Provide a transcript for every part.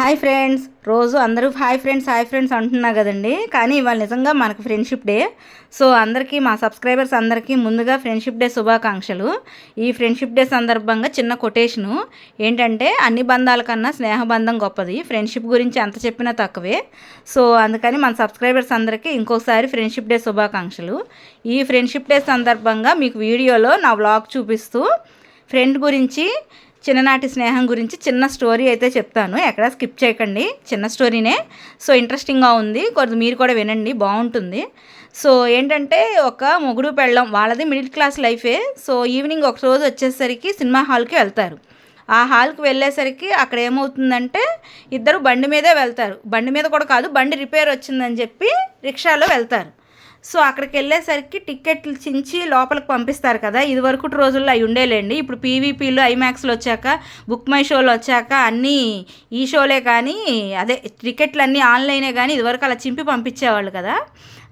Hi friends. రోజు అందరూ hi friends hi friends అంటున్నా కదండి. కానీ ఇవాళ నిజంగా మనకు ఫ్రెండ్షిప్ డే. సో అందరికీ మా సబ్స్క్రైబర్స్ అందరికీ ముందుగా ఫ్రెండ్షిప్ డే శుభాకాంక్షలు. ఈ ఫ్రెండ్షిప్ డే సందర్భంగా చిన్న కొటేషను. ఏంటంటే అన్ని బంధాల కన్నా స్నేహబంధం గొప్పది. ఫ్రెండ్షిప్ గురించి ఎంత చెప్పినా తక్కువే. సో అందుకని మన సబ్స్క్రైబర్స్ అందరికీ ఇంకొకసారి ఫ్రెండ్షిప్ డే శుభాకాంక్షలు. ఈ ఫ్రెండ్షిప్ డే సందర్భంగా మీకు వీడియోలో నా వ్లాగ్ చూపిస్తూ ఫ్రెండ్ గురించి చిన్ననాటి స్నేహం గురించి చిన్న స్టోరీ అయితే చెప్తాను. ఎక్కడ స్కిప్ చేయకండి. చిన్న స్టోరీనే. సో ఇంట్రెస్టింగ్గా ఉంది. కొద్ది మీరు కూడా వినండి. బాగుంటుంది. సో ఏంటంటే ఒక మొగుడు పెళ్ళం. వాళ్ళది మిడిల్ క్లాస్ లైఫే. సో ఈవినింగ్ ఒక రోజు వచ్చేసరికి సినిమా హాల్కి వెళ్తారు. ఆ హాల్కి వెళ్ళేసరికి అక్కడ ఏమవుతుందంటే ఇద్దరు బండి మీదే వెళ్తారు. బండి మీద కూడా కాదు బండి రిపేర్ వచ్చిందని చెప్పి రిక్షాలో వెళ్తారు. సో అక్కడికి వెళ్ళేసరికి టికెట్లు చించి లోపలికి పంపిస్తారు కదా ఇదివరకు రోజుల్లో అవి ఉండేలేండి. ఇప్పుడు పీవీపీలు ఐమాక్స్లు వచ్చాక బుక్ మై షోలు వచ్చాక అన్నీ ఈ షోలే కానీ అదే టికెట్లు అన్నీ ఆన్లైనే కానీ ఇదివరకు అలా చింపి పంపించేవాళ్ళు కదా.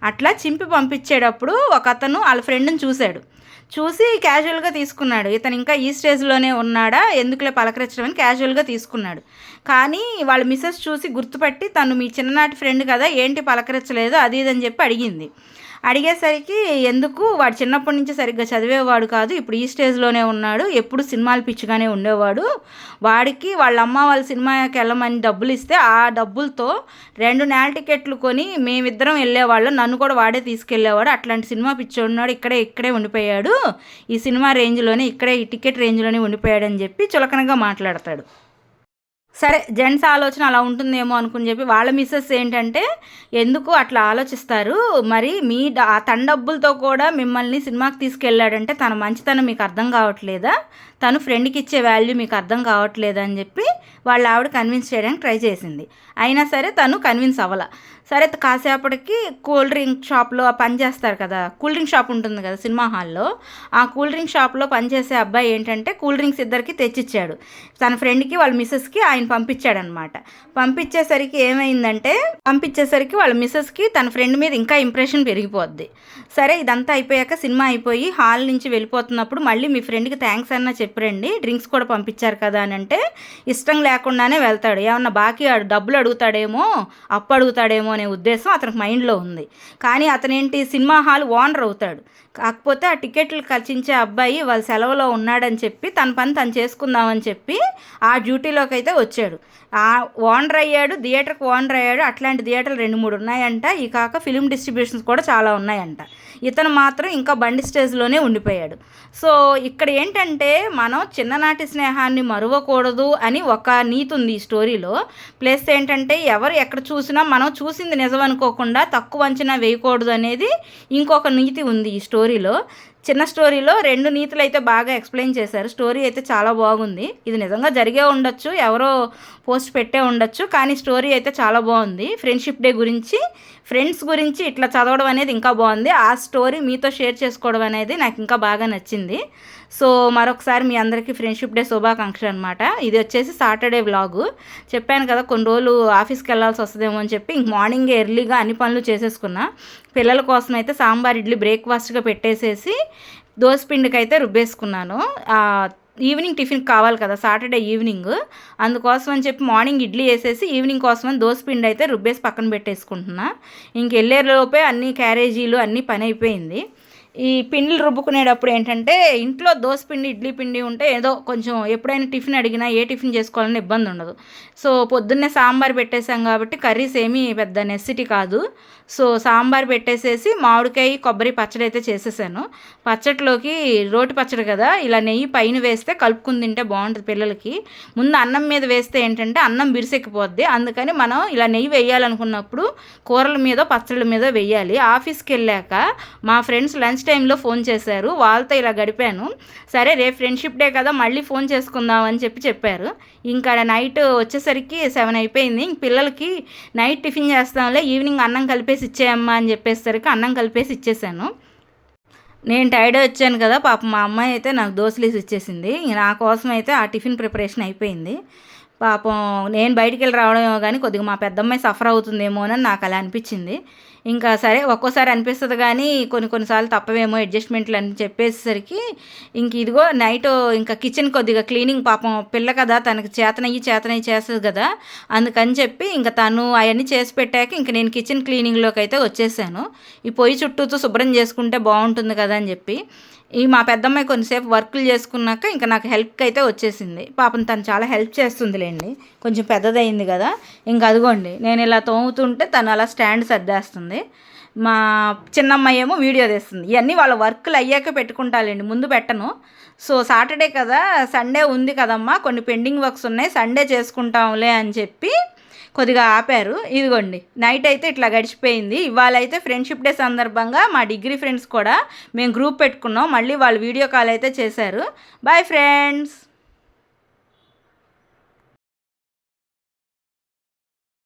అట్లా చింపి పంపించేటప్పుడు ఒక అతను వాళ్ళ ఫ్రెండ్ని చూశాడు. చూసి క్యాజువల్గా తీసుకున్నాడు. ఇతను ఇంకా ఈ స్టేజ్లోనే ఉన్నాడా? ఎందుకులే పలకరించడం అని క్యాజువల్గా తీసుకున్నాడు. కానీ వాళ్ళ మిస్సెస్ చూసి గుర్తుపట్టి తను మీ చిన్ననాటి ఫ్రెండ్ కదా ఏంటి పలకరించలేదు? అది ఇది అని చెప్పి అడిగింది. అడిగేసరికి ఎందుకు? వాడు చిన్నప్పటి నుంచి సరిగ్గా చదివేవాడు కాదు. ఇప్పుడు ఈ స్టేజ్లోనే ఉన్నాడు. ఎప్పుడు సినిమాలు పిచ్చిగానే ఉండేవాడు. వాడికి వాళ్ళ అమ్మ వాళ్ళ సినిమాకి వెళ్ళమని డబ్బులు ఇస్తే ఆ డబ్బులతో రెండు నెల టికెట్లు కొని మేమిద్దరం వెళ్ళేవాళ్ళం. నన్ను కూడా వాడే తీసుకెళ్ళేవాడు. అట్లాంటి సినిమా పిచ్చి ఉన్నాడు ఇక్కడే ఇక్కడే ఉండిపోయాడు. ఈ సినిమా రేంజ్లోనే ఇక్కడే ఈ టికెట్ రేంజ్లోనే ఉండిపోయాడు అని చెప్పి చులకనగా మాట్లాడతాడు. సరే జెంట్స్ ఆలోచన అలా ఉంటుందేమో అనుకుని చెప్పి వాళ్ళ మిస్సెస్ ఏంటంటే ఎందుకు అట్లా ఆలోచిస్తారు? మరి మీ తన డబ్బులతో కూడా మిమ్మల్ని సినిమాకి తీసుకెళ్ళాడంటే తన మంచితనం మీకు అర్థం కావట్లేదా? తను ఫ్రెండ్కి ఇచ్చే వాల్యూ మీకు అర్థం కావట్లేదు అని చెప్పి వాళ్ళ ఆవిడ కన్విన్స్ చేయడానికి ట్రై చేసింది. అయినా సరే తను కన్విన్స్ అవ్వాల. సరే కాసేపటికి కూల్ డ్రింక్ షాప్లో పని చేస్తారు కదా కూల్ డ్రింక్ షాప్ ఉంటుంది కదా సినిమా హాల్లో ఆ కూల్ డ్రింక్ షాప్లో పనిచేసే అబ్బాయి ఏంటంటే కూల్ డ్రింక్స్ ఇద్దరికి తెచ్చిచ్చాడు. తన ఫ్రెండ్కి వాళ్ళ మిస్సెస్కి ఆయన పంపించాడనమాట పంపించేసరికి ఏమైందంటే పంపించేసరికి వాళ్ళ మిస్సెస్కి తన ఫ్రెండ్ మీద ఇంకా ఇంప్రెషన్ పెరిగిపోద్ది. సరే ఇదంతా అయిపోయాక సినిమా అయిపోయి హాల్ నుంచి వెళ్ళిపోతున్నప్పుడు మళ్ళీ మీ ఫ్రెండ్కి థ్యాంక్స్ అన్న చెప్పరండి డ్రింక్స్ కూడా పంపించారు కదా అని అంటే ఇష్టం లేకుండానే వెళ్తాడు. ఏమన్నా బాకీ డబ్బులు అడుగుతాడేమో అప్పు అడుగుతాడేమో అనే ఉద్దేశం అతనికి మైండ్లో ఉంది. కానీ అతనేంటి సినిమా హాల్ ఓనర్ అవుతాడు. కాకపోతే ఆ టికెట్లు ఖర్చించే అబ్బాయి వాళ్ళ సెలవులో ఉన్నాడని చెప్పి తన పని తను చేసుకుందామని చెప్పి ఆ డ్యూటీలోకి అయితే వచ్చాడు. ఆ ఓనర్ అయ్యాడు థియేటర్కి ఓనర్ అయ్యాడు. అట్లాంటి థియేటర్లు రెండు మూడు ఉన్నాయంట. ఈ కాక ఫిలిం డిస్ట్రిబ్యూషన్స్ కూడా చాలా ఉన్నాయంట. ఇతను మాత్రం ఇంకా బండి స్టేజ్లోనే ఉండిపోయాడు. సో ఇక్కడ ఏంటంటే మనం చిన్ననాటి స్నేహాన్ని మరువకూడదు అని ఒక నీతి ఉంది ఈ స్టోరీలో. ప్లస్ ఏంటంటే ఎవరు ఎక్కడ చూసినా మనం చూసింది నిజం అనుకోకుండా తక్కువ అంచనా వేయకూడదు అనేది ఇంకొక నీతి ఉంది ఈ స్టోరీలో. చిన్న స్టోరీలో రెండు నీతులు అయితే బాగా ఎక్స్ప్లెయిన్ చేశారు. స్టోరీ అయితే చాలా బాగుంది. ఇది నిజంగా జరిగే ఉండొచ్చు ఎవరో పోస్ట్ పెట్టే ఉండొచ్చు కానీ స్టోరీ అయితే చాలా బాగుంది. ఫ్రెండ్షిప్ డే గురించి ఫ్రెండ్స్ గురించి ఇట్లా చదవడం అనేది ఇంకా బాగుంది. ఆ స్టోరీ మీతో షేర్ చేసుకోవడం అనేది నాకు ఇంకా బాగా నచ్చింది. సో మరొకసారి మీ అందరికీ ఫ్రెండ్షిప్ డే శుభాకాంక్షలు అనమాట ఇది వచ్చేసి సాటర్డే వ్లాగు. చెప్పాను కదా కొన్ని రోజులు ఆఫీస్కి వెళ్ళాల్సి వస్తుందేమో అని చెప్పి ఇంక మార్నింగ్ ఎర్లీగా అన్ని పనులు చేసేసుకున్నా. పిల్లల కోసం అయితే సాంబార్ ఇడ్లీ బ్రేక్ఫాస్ట్గా పెట్టేసేసి దోసపిండికి అయితే రుబ్బేసుకున్నాను. ఈవినింగ్ టిఫిన్ కావాలి కదా సాటర్డే ఈవినింగ్. అందుకోసం అని చెప్పి మార్నింగ్ ఇడ్లీ వేసేసి ఈవినింగ్ కోసం అని పిండి అయితే రుబ్బేసి పక్కన పెట్టేసుకుంటున్నా. ఇంకెళ్ళే లోపే అన్ని క్యారేజీలు అన్నీ పని అయిపోయింది. ఈ పిండిలు రుబ్బుకునేటప్పుడు ఏంటంటే ఇంట్లో దోశ పిండి ఇడ్లీ పిండి ఉంటే ఏదో కొంచెం ఎప్పుడైనా టిఫిన్ అడిగినా ఏ టిఫిన్ చేసుకోవాలని ఇబ్బంది ఉండదు. సో పొద్దున్నే సాంబార్ పెట్టేశాం కాబట్టి కర్రీస్ ఏమీ పెద్ద నెసిటీ కాదు. సో సాంబార్ పెట్టేసేసి మామిడికాయ కొబ్బరి పచ్చడి అయితే చేసేసాను. పచ్చట్లోకి రోటి పచ్చడి కదా ఇలా నెయ్యి పైన వేస్తే కలుపుకుని తింటే బాగుంటుంది పిల్లలకి. ముందు అన్నం మీద వేస్తే ఏంటంటే అన్నం బిరిసెక్కిపోద్ది. అందుకని మనం ఇలా నెయ్యి వేయాలనుకున్నప్పుడు కూరల మీద పచ్చళ్ళ మీద వేయాలి. ఆఫీస్కి వెళ్ళాక మా ఫ్రెండ్స్ లంచ్ టైంలో ఫోన్ చేశారు. వాళ్ళతో ఇలా గడిపాను. సరే రేపు ఫ్రెండ్షిప్ డే కదా మళ్ళీ ఫోన్ చేసుకుందాం అని చెప్పి చెప్పారు. ఇంకా నైట్ వచ్చేసరికి సెవెన్ అయిపోయింది. ఇంక పిల్లలకి నైట్ టిఫిన్ చేస్తాంలే ఈవినింగ్ అన్నం కలిపేసి ఇచ్చేయమ్మా అని చెప్పేసరికి అన్నం కలిపేసి ఇచ్చేసాను. నేను టైర్డ్ వచ్చాను కదా పాప మా అమ్మాయి అయితే నాకు దోశలు ఇచ్చేసింది. నా కోసం అయితే ఆ టిఫిన్ ప్రిపరేషన్ అయిపోయింది. పాపం నేను బయటికి వెళ్ళి రావడమేమో కానీ కొద్దిగా మా పెద్దమ్మాయి సఫర్ అవుతుందేమో అని నాకు అలా అనిపించింది. ఇంకా సరే ఒక్కోసారి అనిపిస్తుంది కానీ కొన్ని కొన్నిసార్లు తప్పవేమో అడ్జస్ట్మెంట్లు అని చెప్పేసరికి ఇంక ఇదిగో నైట్ ఇంకా కిచెన్ కొద్దిగా క్లీనింగ్ పాపం పిల్ల కదా తనకి చేతనయ్యి చేతనయ్యి చేస్తుంది కదా అందుకని చెప్పి ఇంకా తను అవన్నీ చేసి పెట్టాక ఇంక నేను కిచెన్ క్లీనింగ్లోకి అయితే వచ్చేసాను. ఈ పొయ్యి చుట్టూతో శుభ్రం చేసుకుంటే బాగుంటుంది కదా అని చెప్పి. ఈ మా పెద్దమ్మాయి కొంచెంసేపు వర్కులు చేసుకున్నాక ఇంకా నాకు హెల్ప్కి అయితే వచ్చేసింది. పాపం తను చాలా హెల్ప్ చేస్తుందిలేండి. కొంచెం పెద్దదయింది కదా. ఇంకా అదిగోండి నేను ఇలా తోముతుంటే తను అలా స్టాండ్ సర్దేస్తుంది. మా చిన్నమ్మాయి ఏమో వీడియో తీస్తుంది. ఇవన్నీ వాళ్ళ వర్కులు అయ్యాక పెట్టుకుంటాలేండి ముందు పెట్టను. సో సాటర్డే కదా సండే ఉంది కదమ్మా కొన్ని పెండింగ్ వర్క్స్ ఉన్నాయి సండే చేసుకుంటాంలే అని చెప్పి కొద్దిగా ఆపారు. ఇదిగోండి నైట్ అయితే ఇట్లా గడిచిపోయింది. ఇవాళ అయితే ఫ్రెండ్షిప్ డే సందర్భంగా మా డిగ్రీ ఫ్రెండ్స్ కూడా మేము గ్రూప్ పెట్టుకున్నాం. మళ్ళీ వాళ్ళు వీడియో కాల్ అయితే చేశారు. Boy friends.